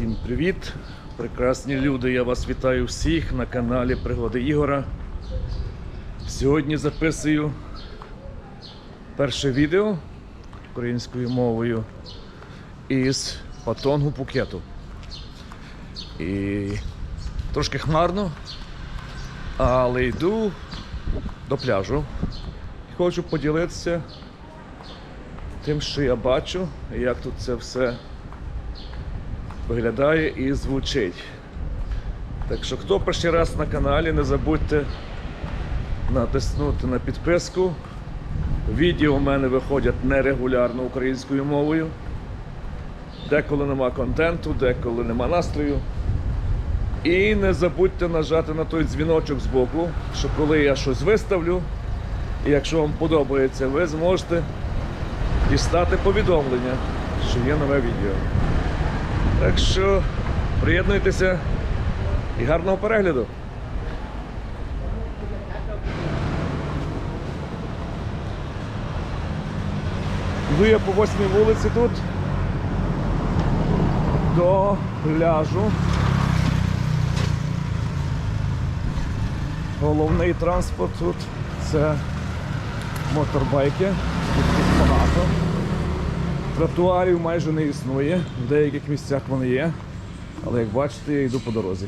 Всім привіт! Прекрасні люди! Я вас вітаю всіх на каналі Пригоди Ігора. Сьогодні записую перше відео українською мовою із Патонгу Пукету. І трошки хмарно, але йду до пляжу. Хочу поділитися тим, що я бачу, як тут це все виглядає і звучить. Так що, хто перший раз на каналі, не забудьте натиснути на підписку. Відео у мене виходять нерегулярно українською мовою. Деколи нема контенту, деколи нема настрою. І не забудьте нажати на той дзвіночок збоку, що коли я щось виставлю, і якщо вам подобається, ви зможете дістати повідомлення, що є нове відео. Так що приєднуйтеся і гарного перегляду. Йду я по восьмій вулиці тут до пляжу. Головний транспорт тут це моторбайки, тут багато. Тротуарів майже не існує, в деяких місцях вони є, але як бачите, я йду по дорозі.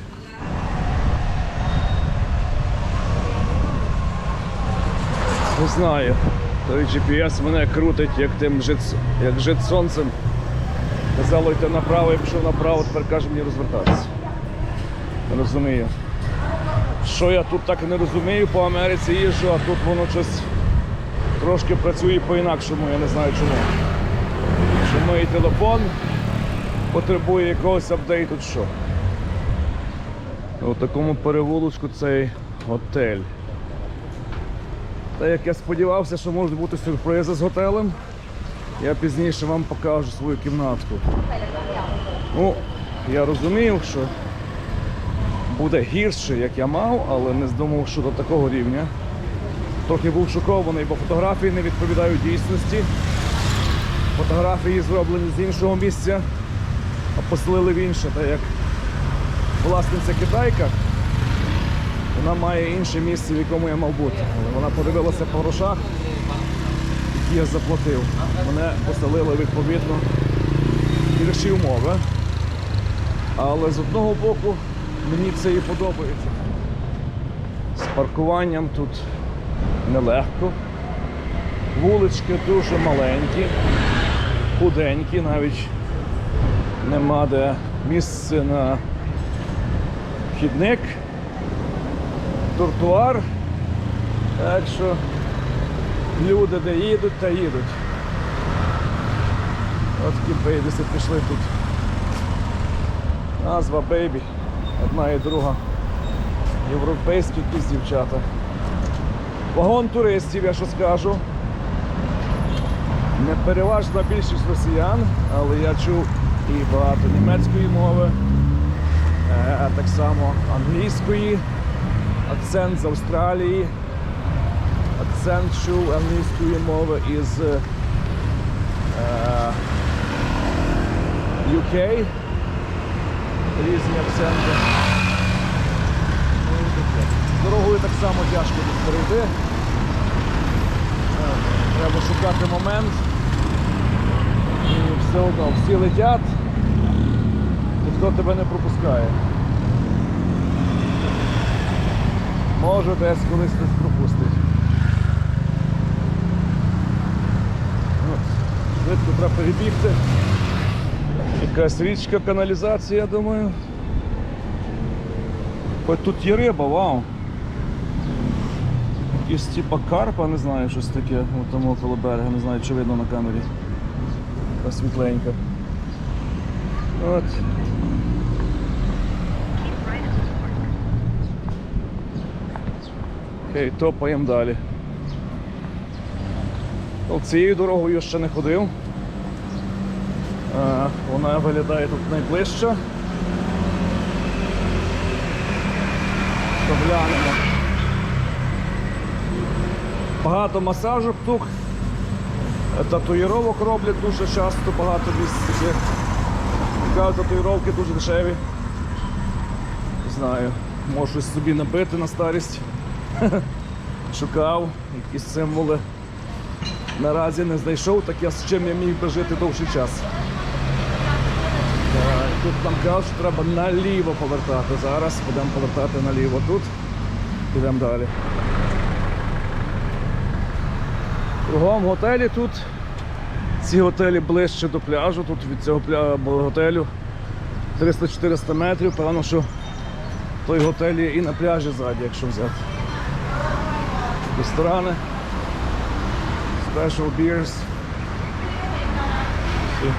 Не знаю, той GPS мене крутить як тим жит, як жит сонцем. Казало йти направо, я пішов направо, тепер каже мені розвертатися. Не розумію. Що я тут так не розумію, по Америці їжджу, а тут воно щось трошки працює по-інакшому, я не знаю чому. Що мій телефон потребує якогось апдейту що. У такому перевулочку цей готель. Та як я сподівався, що можуть бути сюрпризи з готелем, я пізніше вам покажу свою кімнатку. Ну, я розумів, що буде гірше, як я мав, але не здумав, що до такого рівня. Трохи був шокований, бо фотографії не відповідають дійсності. Фотографії зроблені з іншого місця, а поселили в інше. Та як власниця китайка, вона має інше місце, в якому я мав бути. Але вона подивилася по грошах, які я заплатив. Мене поселили відповідно гірші умови. Але з одного боку мені це і подобається. З паркуванням тут нелегко. Вулички дуже маленькі, худенькі, навіть нема де місце на вхідник, тротуар. Так що люди де їдуть, та їдуть. От бейбіси пішли тут. Назва бейбі. Одна і друга. Європейські якісь дівчата. Вагон туристів, я що скажу. Не переважна більшість росіян, але я чув і багато німецької мови, е, так само англійської, акцент з Австралії, акцент чув англійської мови із е, UK, різні акценти. Ну. Дорогою так само тяжко тут перейти. Е, Треба шукати момент. Все одно всі летять, ніхто тебе не пропускає. Може десь колись хтось пропустить. Швидко треба перебігти. Якась річка, каналізація, я думаю. Хоч тут є риба, вау. Якийсь типа карпа, не знаю, щось таке, там около берега, не знаю, чи видно на камері. Світленька. От. Окей, топаємо далі. Цією дорогою ще не ходив. Вона виглядає тут найближча. Поглянемо. Багато масажок тут. Татуїровок роблять дуже часто, багато місць таких. Кажуть, татуїровки дуже дешеві. Не знаю, можу щось собі набити на старість. Шукав якісь символи. Наразі не знайшов, так я з чим я міг би жити довший час. Тут нам кажуть, що треба наліво повертати. Зараз будемо повертати наліво тут. Підемо далі. Кругом готелі тут. Ці готелі ближче до пляжу. Тут від цього пля... готелю 300-400 метрів. Певно, що той готель є і на пляжі ззаді, якщо взяти. Ресторани. Special beers. Всі.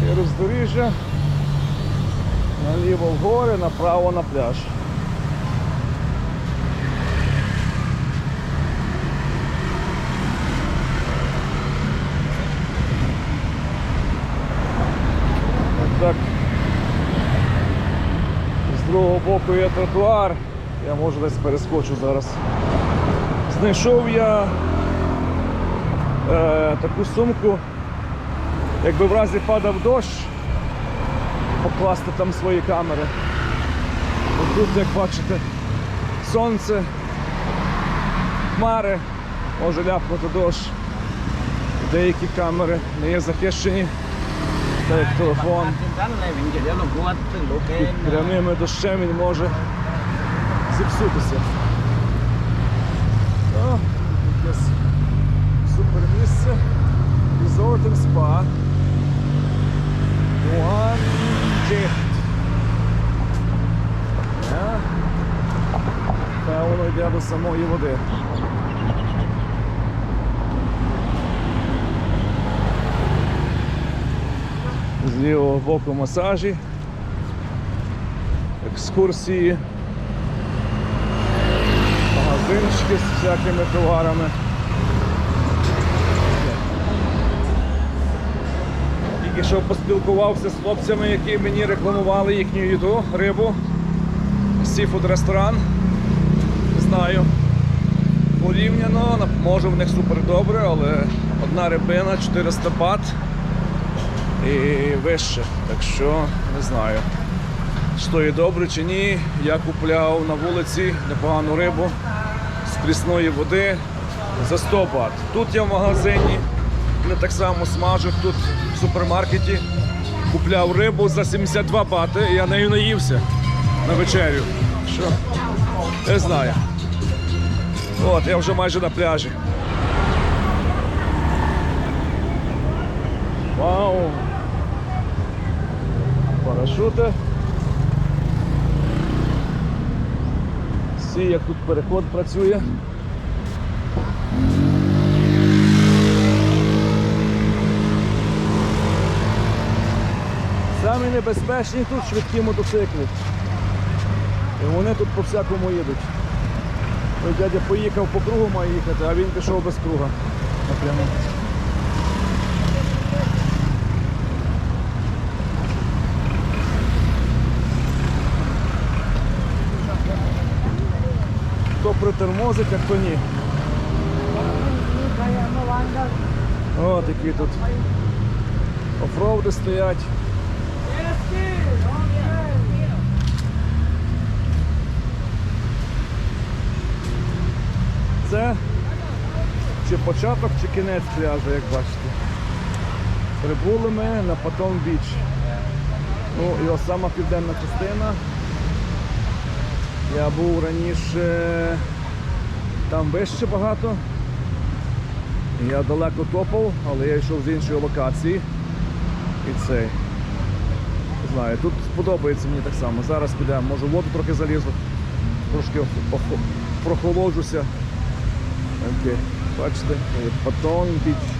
Таке роздоріжжя. Гори, направо на пляж. Так. З другого боку є тротуар. Я можу десь перескочу зараз. Знайшов я е, таку сумку, якби в разі падав дощ, покласти там свої камери. Тут, як бачите, сонце, хмари, може ляпнути дощ. Деякі камери не є захищені, так як телефон. Під прямими дощем він може зіпсутися. Якесь супер місце. Resort and Spa. One Gift. Е, Певно йде самої води. З лівого боку масажі екскурсії, магазинчики з всякими товарами. Тільки що поспілкувався з хлопцями, які мені рекламували їхню їду, рибу. Сіфуд ресторан. Знаю. Порівняно, може в них супер добре, але одна рибина 400 бат і вище. Так що не знаю що є добре чи ні. Я купляв на вулиці непогану рибу з прісної води за 100 бат. Тут я в магазині, не так само смажив, тут в супермаркеті купляв рибу за 72 бати, і я нею наївся на вечерю. Що? Не знаю. От, я вже майже на пляжі. Вау! Парашути. Всі, як тут переход працює. Самі небезпечні тут швидкі мотоцикли. І вони тут по всякому їдуть. Ой, дядя поїхав по кругу має їхати, а він пішов без круга. Напряму. Хто притормозить, а хто ні. О, такі тут офроуди стоять. Це чи початок, чи кінець пляжу, як бачите. Прибули ми на Патон Біч. Ну, його сама південна частина. Я був раніше там вище багато. Я далеко топав, але я йшов з іншої локації. І цей. Знаю, тут сподобається мені так само. Зараз підемо, може воду трохи залізу, трошки ох- ох- прохолоджуся. Окей. Бачите, Патон Біч.